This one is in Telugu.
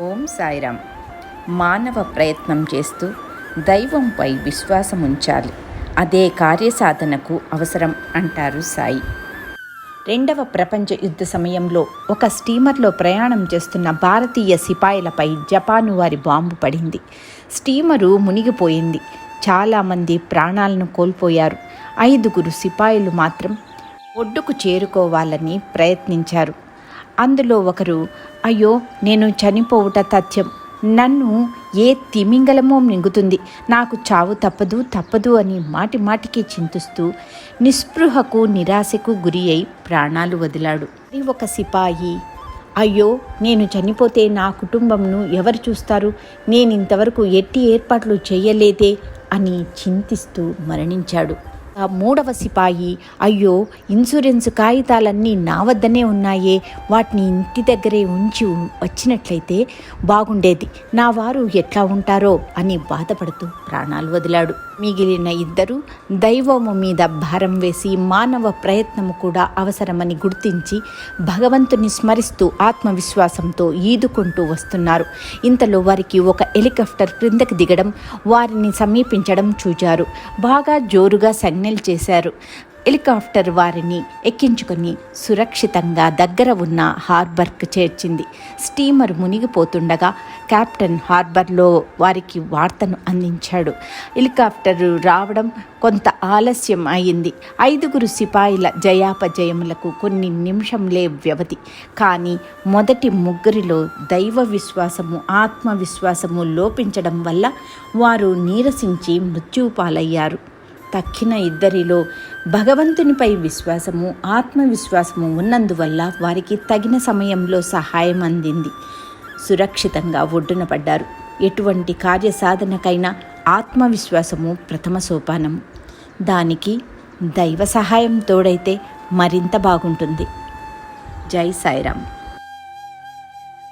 ఓం సాయిరామ్. మానవ ప్రయత్నం చేస్తూ దైవంపై విశ్వాసం ఉంచాలి అదే కార్యసాధనకు అవసరం అంటారు సాయి. రెండవ ప్రపంచ యుద్ధ సమయంలో ఒక స్టీమర్లో ప్రయాణం చేస్తున్న భారతీయ సిపాయిలపై జపాను వారి బాంబు పడింది. స్టీమరు మునిగిపోయింది. చాలామంది ప్రాణాలను కోల్పోయారు. ఐదుగురు సిపాయిలు మాత్రం ఒడ్డుకు చేరుకోవాలని ప్రయత్నించారు. అందులో ఒకరు అయ్యో నేను చనిపోవుట తథ్యం. నన్ను ఏ తిమింగలమో మింగుతుంది. నాకు చావు తప్పదు తప్పదు అని మాటి మాటికి చింతిస్తూ నిస్పృహకు నిరాశకు గురి అయి ప్రాణాలు వదిలాడు. మరి ఒక సిపాయి. అయ్యో నేను చనిపోతే నా కుటుంబంను ఎవరు చూస్తారు? నేను ఇంతవరకు ఎట్టి ఏర్పాట్లు చేయలేదే అని చింతిస్తూ మరణించాడు. ఆ మూడవ సిపాయి అయ్యో ఇన్సూరెన్స్ కాగితాలన్నీ నా వద్దనే ఉన్నాయే వాటిని ఇంటి దగ్గరే ఉంచి వచ్చినట్లయితే బాగుండేది. నా వారు ఎట్లా ఉంటారో అని బాధపడుతూ ప్రాణాలు వదిలాడు. మిగిలిన ఇద్దరు దైవము మీద భారం వేసి మానవ ప్రయత్నము కూడా అవసరమని గుర్తించి భగవంతుని స్మరిస్తూ ఆత్మవిశ్వాసంతో ఈదుకుంటూ వస్తున్నారు. ఇంతలో వారికి ఒక హెలికాప్టర్ క్రిందకి దిగడం వారిని సమీపించడం చూచారు. బాగా జోరుగా సిగ్నల్ చేశారు. హెలికాప్టర్ వారిని ఎక్కించుకొని సురక్షితంగా దగ్గర ఉన్న హార్బర్కు చేర్చింది. స్టీమర్ మునిగిపోతుండగా కెప్టెన్ హార్బర్లో వారికి వార్తను అందించాడు. హెలికాప్టర్ రావడం కొంత ఆలస్యం అయింది. ఐదుగురు సిపాయిల జయాపజయములకు కొన్ని నిమిషంలే వ్యవధి. కానీ మొదటి ముగ్గురిలో దైవ విశ్వాసము ఆత్మవిశ్వాసము లోపించడం వల్ల వారు నీరసించి మృత్యుపాలయ్యారు తక్కిన ఇద్దరిలో భగవంతునిపై విశ్వాసము ఆత్మవిశ్వాసము ఉన్నందువల్ల వారికి తగిన సమయంలో సహాయం అందింది. సురక్షితంగా ఒడ్డున పడ్డారు. ఎటువంటి కార్యసాధనకైనా ఆత్మవిశ్వాసము ప్రథమ సోపానము. దానికి దైవ సహాయం తోడైతే మరింత బాగుంటుంది. జై సాయిరామ్.